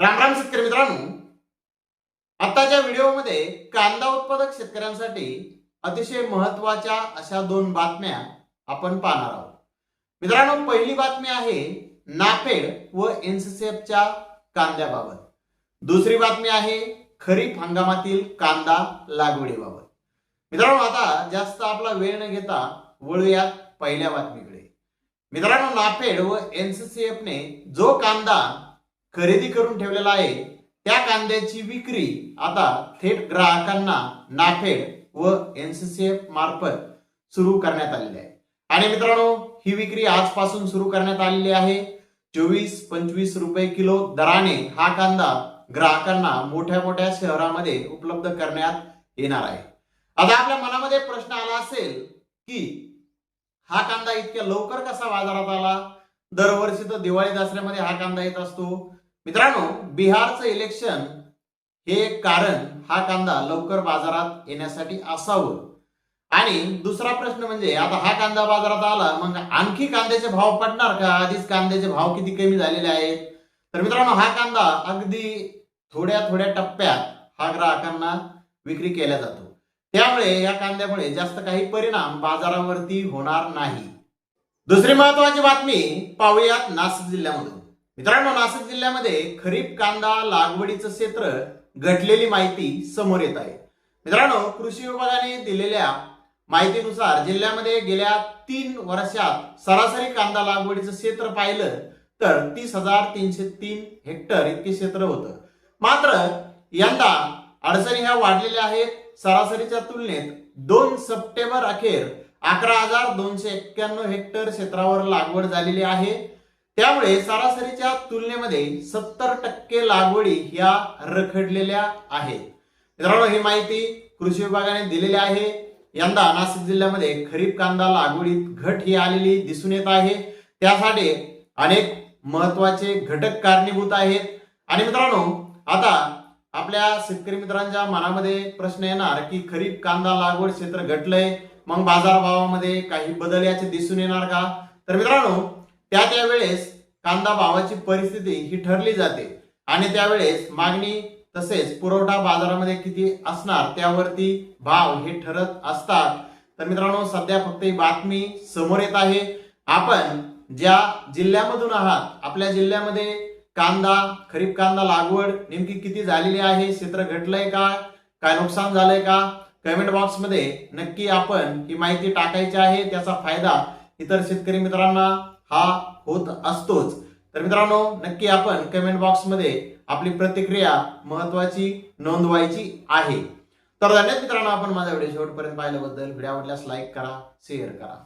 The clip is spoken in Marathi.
राम राम शेतकरी मित्रांनो आताच्या व्हिडिओमध्ये कांदा उत्पादक शेतकऱ्यांसाठी अतिशय महत्त्वाच्या अशा दोन बातम्या आपण पाहणार आहोत. मित्रांनो पहिली बातमी आहे नाफेड व एनसीसीएफच्या कांद्याबाबत. दुसरी बातमी आहे खरीप हंगामातील कांदा लागवडीबाबत. मित्रांनो आता जास्त आपला वेळ न घेता वळूयात पहिल्या बातमीकडे. मित्रांनो नाफेड व एनसीसीएफ ने जो कांदा खरेदी करून ठेवलेला आहे. त्या कांद्याची विक्री आता थेट ग्राहकांना नाफेड व एनसीसीएफ मार्फत सुरू करण्यात आलेली आहे. आणि मित्रांनो ही विक्री आजपासून सुरू करण्यात आलेली आहे. चोवीस पंचवीस रुपये किलो दराने हा कांदा ग्राहकांना मोठ्या मोठ्या शहरामध्ये उपलब्ध करण्यात येणार आहे. आता आपल्या मनामध्ये प्रश्न आला असेल की हा कांदा इतक्या लवकर कसा बाजारात आला? दरवर्षी तर दिवाळी दसऱ्यामध्ये हा कांदा येत असतो. मित्रांनो बिहारचं इलेक्शन हे कारण हा कांदा लवकर बाजारात येण्यासाठी असावं. आणि दुसरा प्रश्न म्हणजे आता हा कांदा बाजारात आला मग आणखी कांद्याचे भाव पडणार का? आधीच कांद्याचे भाव किती कमी झालेले आहेत? तर मित्रांनो हा कांदा अगदी थोड्या थोड्या टप्प्यात हा ग्राहकांना विक्री केला जातो. त्यामुळे या कांद्यामुळे जास्त काही परिणाम बाजारावरती होणार नाही. दुसरी महत्वाची बातमी पाहूयात नाशिक जिल्ह्यामधून. मित्रांनो नाशिक जिल्ह्यामध्ये खरीप कांदा लागवडीचं क्षेत्र घटलेली माहिती समोर येत आहे. मित्रांनो कृषी विभागाने दिलेल्या माहितीनुसार जिल्ह्यामध्ये गेल्या तीन वर्षात सरासरी कांदा लागवडीचं क्षेत्र पाहिलं तर तीस हजार तीनशे तीन हेक्टर इतके क्षेत्र होतं. मात्र यंदा अडचणी ह्या वाढलेल्या आहेत. सरासरीच्या तुलनेत दोन सप्टेंबर अखेर अकरा हजार दोनशे एक्क्याण्णव हेक्टर क्षेत्रावर लागवड झालेली आहे. त्यामुळे सरासरीच्या तुलनेमध्ये सत्तर टक्के लागवडी या रखडलेल्या आहेत. मित्रांनो ही माहिती कृषी विभागाने दिलेली आहे. यंदा नाशिक जिल्ह्यामध्ये खरीप कांदा लागवडीत घट ही आलेली दिसून येत आहे. त्यासाठी अनेक महत्त्वाचे घटक कारणीभूत आहेत. आणि मित्रांनो आता आपल्या शेतकरी मित्रांच्या मनामध्ये प्रश्न येणार की खरीप कांदा लागवड क्षेत्र घटलंय मग बाजारभावामध्ये काही बदल याचे दिसून येणार का? तर मित्रांनो त्या त्यावेळेस कांदा भावाची परिस्थिती ही ठरली जाते. आणि त्यावेळेस मागणी तसेच पुरवठा बाजारामध्ये किती असणार त्यावरती भाव हे ठरत असतात. तर मित्रांनो सध्या फक्त ही बातमी समोर येत आहे. आपण ज्या जिल्ह्यामधून आहात आपल्या जिल्ह्यामध्ये कांदा खरीप कांदा लागवड नेमकी किती झालेली आहे क्षेत्र घटलंय का काय नुकसान झालंय का? कमेंट बॉक्समध्ये नक्की आपण ही माहिती टाकायची आहे त्याचा फायदा इतर शेतकरी मित्रांना हा होत असतोच. तर मित्रांनो नक्की आपण कमेंट बॉक्समध्ये आपली प्रतिक्रिया महत्वाची नोंदवायची आहे. तर धन्यवाद मित्रांनो आपण माझा व्हिडिओ शेवटपर्यंत पाहिल्याबद्दल. व्हिडिओ आवडल्यास लाईक करा शेअर करा.